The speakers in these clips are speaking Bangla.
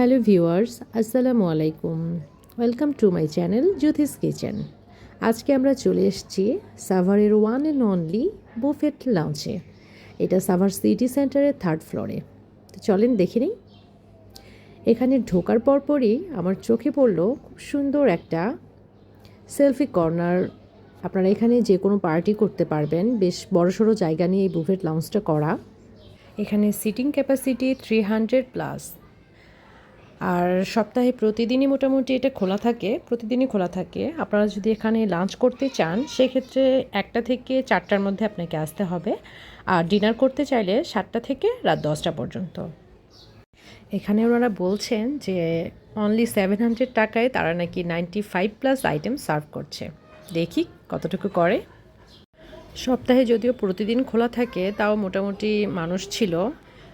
হ্যালো ভিউয়ার্স, আসসালামু আলাইকুম। Welcome to my channel Jyotish kitchen. আজকে আমরা চলে এসেছি সাভারের ওয়ান অ্যান্ড অনলি বুফেট লাউঞ্চে এটা সাভার সিটি সেন্টারের থার্ড ফ্লোরে তো চলেন দেখে নিই। এখানে ঢোকার পরপরই আমার চোখে পড়ল খুব সুন্দর একটা সেলফি কর্নার আপনারা এখানে যে কোনো পার্টি করতে পারবেন। বেশ বড়সড় জায়গা নিয়ে এই বুফেট লাউঞ্জটা করা। এখানে seating capacity three hundred plus আর সপ্তাহে প্রতিদিনই মোটামুটি এটা খোলা থাকে, প্রতিদিনই খোলা থাকে। আপনারা যদি এখানে লাঞ্চ করতে চান, সেক্ষেত্রে একটা থেকে চারটার মধ্যে আপনাকে আসতে হবে। আর ডিনার করতে চাইলে সাতটা থেকে রাত দশটা পর্যন্ত। এখানে ওনারা বলছেন যে অনলি সেভেন হান্ড্রেড টাকায় তারা নাকি ninety five plus item serve করছে। দেখি কতটুকু করে। সপ্তাহে যদিও প্রতিদিন খোলা থাকে, তাও মোটামুটি মানুষ ছিল।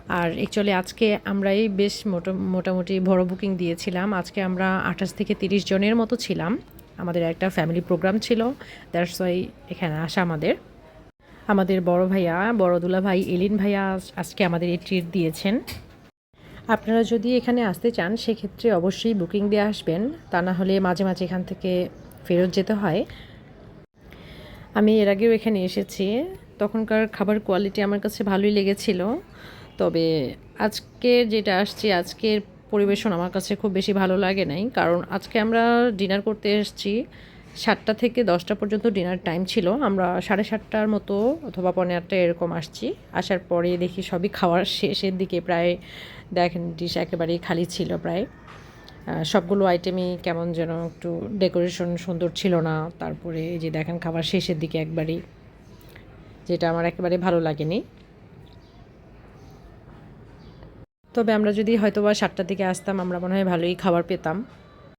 আর অ্যাকচুয়ালি আজকে আমরাই বেশ মোটা, মোটামুটি বড় বুকিং দিয়েছিলাম। আজকে আমরা আঠাশ থেকে তিরিশ জনের মতো ছিলাম। আমাদের একটা ফ্যামিলি প্রোগ্রাম ছিল। দ্যাটস ওয়াই এখানে আসা আমাদের। আমাদের বড় ভাইয়া, বড় দুলা ভাই, এলিন ভাইয়া আজকে আমাদের এই ট্রিট দিয়েছেন। আপনারা যদি এখানে আসতে চান, সেক্ষেত্রে অবশ্যই বুকিং দিয়ে আসবেন। তা না হলে মাঝে মাঝে এখান থেকে ফেরত যেতে হয়। আমি এর আগেও এখানে এসেছি। তখনকার খাবার কোয়ালিটি আমার কাছে ভালোই লেগেছিল। তবে আজকে যেটা আসছি, আজকের পরিবেশন আমার কাছে খুব বেশি ভালো লাগে নাই। কারণ আজকে আমরা ডিনার করতে এসেছি সাতটা থেকে দশটা পর্যন্ত ডিনার টাইম ছিল। আমরা সাড়ে সাতটার মতো অথবা পনেরো আটটা এরকম আসছি। আসার পরে দেখি সবই খাওয়ার শেষের দিকে প্রায় দেখেন ডিশ একেবারেই খালি ছিল প্রায়। সবগুলো আইটেমই কেমন যেন একটু ডেকোরেশন সুন্দর ছিল না। তারপরে এই যে দেখেন খাবার শেষের দিকে একবারই, যেটা আমার একেবারে ভালো লাগেনি। তবে আমরা যদি হয়তো বা সাতটার দিকে আসতাম, আমরা মনে হয় ভালোই খাবার পেতাম।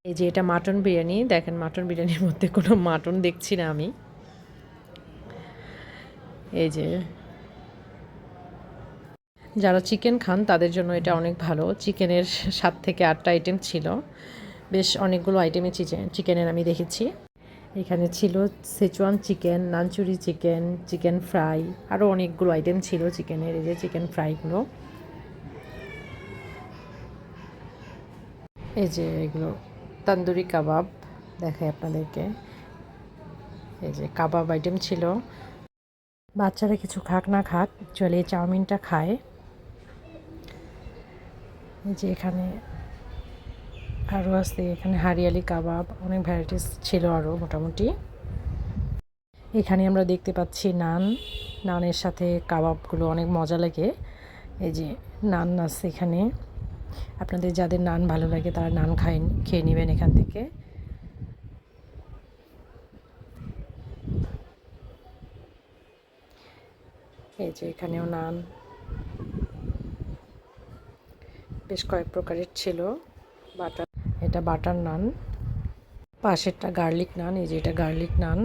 এই যে এটা মাটন বিরিয়ানি, দেখেন মাটন বিরিয়ানির মধ্যে কোনো মাটন দেখছি না আমি। এই যে যারা চিকেন খান, তাদের জন্য এটা অনেক ভালো। চিকেনের সাত থেকে আটটা আইটেম ছিল। বেশ অনেকগুলো আইটেমই চিকেন চিকেনের আমি দেখেছি। এখানে ছিল সেচুয়ান চিকেন নানচুরি চিকেন চিকেন ফ্রাই আরও অনেকগুলো আইটেম ছিল চিকেনের। এই যে চিকেন ফ্রাইগুলো এই যে এগুলো, তান্দুরি কাবাব দেখাই আপনাদেরকে। এই যে কাবাব আইটেম ছিল। বাচ্চারা কিছু খাক না খাক, চলে চাউমিনটা খায়। এই যে এখানে আরও আছে, এখানে হারিয়ালি কাবাব, অনেক ভ্যারাইটিস ছিল আরও মোটামুটি। এখানে আমরা দেখতে পাচ্ছি নান। নানের সাথে কাবাবগুলো অনেক মজা লাগে। এই যে নান আছে এখানে। আপনাদের যাদের নান ভালো লাগে তারা নান খায়, খেয়ে নেবেন এখান থেকে। এই যে এখানেও নান। বেশ কয়েক প্রকারের ছিল। বাটার এটা বাটার নান। পাশেরটা গার্লিক নান, এই যে এটা গার্লিক নান।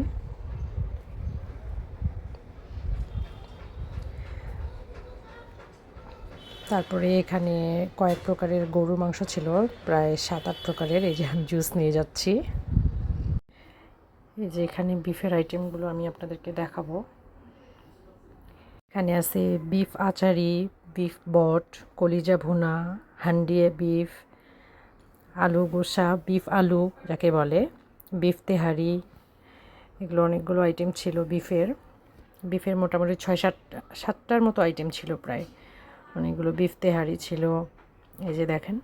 তারপরে এখানে কয়েক প্রকারের গরুর মাংস ছিল, প্রায় সাত আট প্রকারের। এই যে আমি জুস নিয়ে যাচ্ছি। এই যে এখানে বিফের আইটেমগুলো আমি আপনাদেরকে দেখাবো। এখানে আছে বিফ আচারি বিফ বট, কলিজা ভুনা, হান্ডিয়ে বিফ আলু গোসা বিফ আলু যাকে বলে বিফ তেহারি, এগুলো অনেকগুলো আইটেম ছিল বিফের বিফের মোটামুটি ছয় সাত সাতটার মতো আইটেম ছিল প্রায়। অনেকগুলো বিফ তেহারি ছিল। এই যে দেখেন।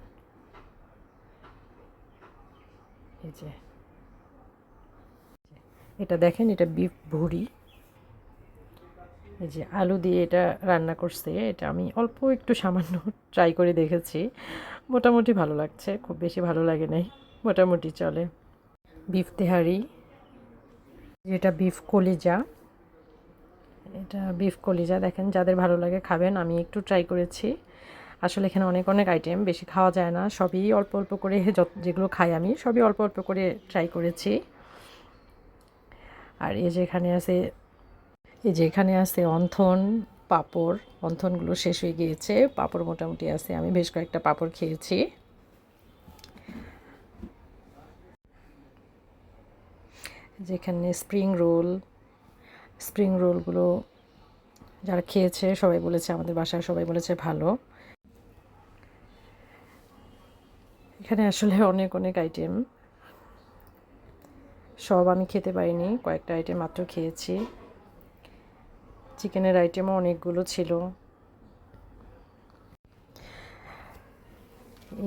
এই যে। এটা দেখেন, এটা বিফ ভুড়ি। এই যে আলু দিয়ে এটা রান্না করছে, এটা আমি অল্প একটু সামান্য ট্রাই করে দেখেছি। মোটামুটি ভালো লাগছে, খুব বেশি ভালো লাগে নাই, মোটামুটি চলে। বিফ তেহারি যেটা বিফ কলিজা। এটা বিফ কলিজা, দেখেন যাদের ভালো লাগে খাবেন, আমি একটু ট্রাই করেছি। আসলে এখানে অনেক অনেক আইটেম বেশি খাওয়া যায় না, সবই অল্প অল্প করে যত, যেগুলো খাই আমি, সবই অল্প অল্প করে ট্রাই করেছি। আর এই যে এখানে আছে, এই যে এখানে আছে অন্থন, পাপড়, অন্থনগুলো শেষ হয়ে গিয়েছে, পাপড় মোটামুটি আছে, আমি বেশ কয়েকটা পাপড় খেয়েছি। যেখানে স্প্রিং রোল স্প্রিং রোলগুলো যারা খেয়েছে, সবাই বলেছে, আমাদের বাসায় সবাই বলেছে ভালো। এখানে আসলে অনেক অনেক আইটেম সব আমি খেতে পারিনি, কয়েকটা আইটেম মাত্র খেয়েছি। চিকেনের আইটেমও অনেকগুলো ছিল।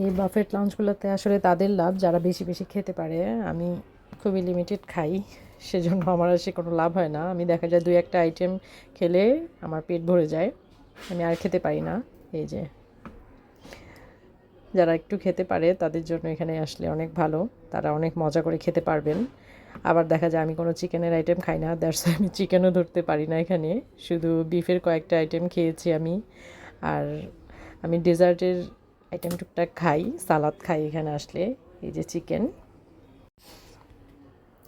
এই বাফেট লাঞ্চগুলোতে আসলে তাদের লাভ, যারা বেশি বেশি খেতে পারে, আমি খুবই লিমিটেড খাই। সেজন্য আমার আর সে কোনো লাভ হয় না। আমি দেখা যায় দুই একটা আইটেম খেলে আমার পেট ভরে যায়। আমি আর খেতে পারি না। এই যে। যারা একটু খেতে পারে, তাদের জন্য এখানে আসলে অনেক ভালো। তারা অনেক মজা করে খেতে পারবেন। আবার দেখা যায় আমি কোনো চিকেনের আইটেম খাই না। দ্যাটস আমি চিকেনও ধরতে পারি না এখানে। শুধু বিফের কয়েকটা আইটেম খেয়েছি আমি। আর আমি ডেজার্টের আইটেম টুকটাক খাই। সালাদ খাই এখানে আসলে। এই যে চিকেন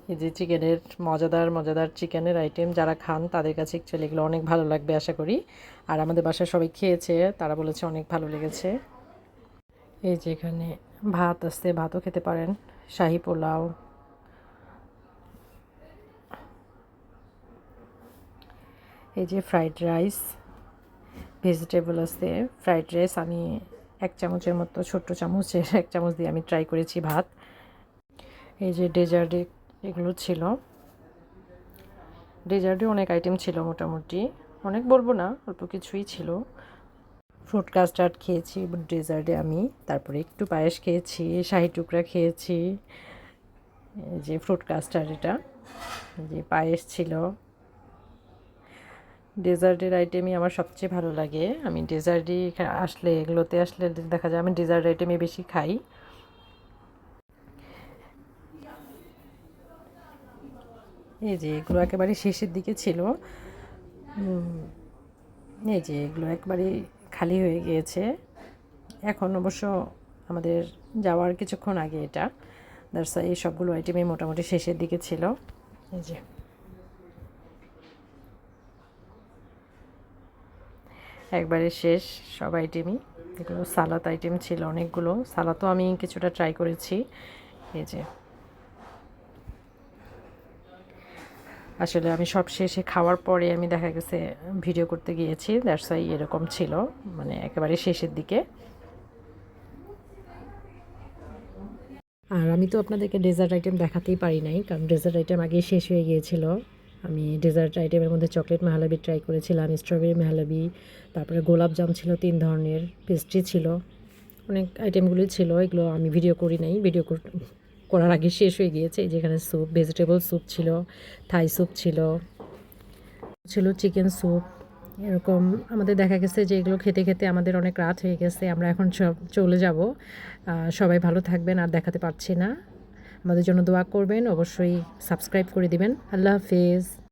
এই যে চিকেনের মজাদার মজাদার চিকেনের আইটেম যারা খান, তাদের কাছে অ্যাকচুয়ালি এগুলো অনেক ভালো লাগবে, আশা করি। আর আমাদের বাসায় সবাই খেয়েছে, তারা বলেছে অনেক ভালো লেগেছে। এই যে এখানে ভাত আছে, ভাতও খেতে পারেন। শাহি পোলাও। এই যে ফ্রাইড রাইস ভেজিটেবল আছে। ফ্রাইড রাইস আমি এক চামচের মতো, ছোট্ট চামচের এক চামচ দিয়ে আমি ট্রাই করেছি ভাত। এই যে ডেজার্টে এগুলো ছিল। ডেজার্টে অনেক আইটেম ছিল মোটামুটি। অনেক বলব না, অল্প কিছুই ছিল। ফ্রুট কাস্টার্ড খেয়েছি, ডেজার্টে আমি। তারপরে একটু পায়েস খেয়েছি, শাহি টুকরা খেয়েছি। যে ফ্রুট কাস্টার্ড এটা যে পায়েস ছিল। ডেজার্টের আইটেমই আমার সবচেয়ে ভালো লাগে। আমি ডেজার্টই আসলে এগুলোতে আসলে দেখা যায় আমি ডেজার্ট আইটেমই বেশি খাই। এই যে এগুলো একেবারে শেষের দিকে ছিল। এই যে এগুলো একবারে খালি হয়ে গিয়েছে। এখন অবশ্য আমাদের যাওয়ার কিছুক্ষণ আগে এটা। দ্যাটস এই সবগুলো আইটেমই মোটামুটি শেষের দিকে ছিল। এই যে। একবারে শেষ সব আইটেমই এগুলো সালাদ আইটেম ছিল অনেকগুলো। সালাদও আমি কিছুটা ট্রাই করেছি। এই যে। আসলে আমি সব শেষে খাওয়ার পরে আমি দেখা গেছে ভিডিও করতে গিয়েছি দ্যাটস ওয়াই এরকম ছিল মানে একেবারে শেষের দিকে। আর আমি তো আপনাদেরকে ডেজার্ট আইটেম দেখাতেই পারি নাই, কারণ ডেজার্ট আইটেম আগে শেষ হয়ে গিয়েছিল। আমি ডেজার্ট আইটেমের মধ্যে চকলেট মেহালাবি ট্রাই করেছিলাম স্ট্রবেরি মেহালাবি তারপরে গোলাপ জাম ছিল, তিন ধরনের পেস্ট্রি ছিল, অনেক আইটেমগুলি ছিল, এগুলো আমি ভিডিও করি নাই ভিডিও করার আগে শেষ হয়ে গিয়েছে, যেখানে স্যুপ ভেজিটেবল স্যুপ ছিল থাই স্যুপ ছিল ছিল চিকেন স্যুপ এরকম আমাদের দেখা গেছে যে এগুলো খেতে খেতে আমাদের অনেক রাত হয়ে গেছে, আমরা এখন সব চলে যাব। সবাই ভালো থাকবেন, আর দেখাতে পারছি না। আমাদের জন্য দোয়া করবেন, অবশ্যই সাবস্ক্রাইব করে দিবেন। আল্লাহ হাফেজ।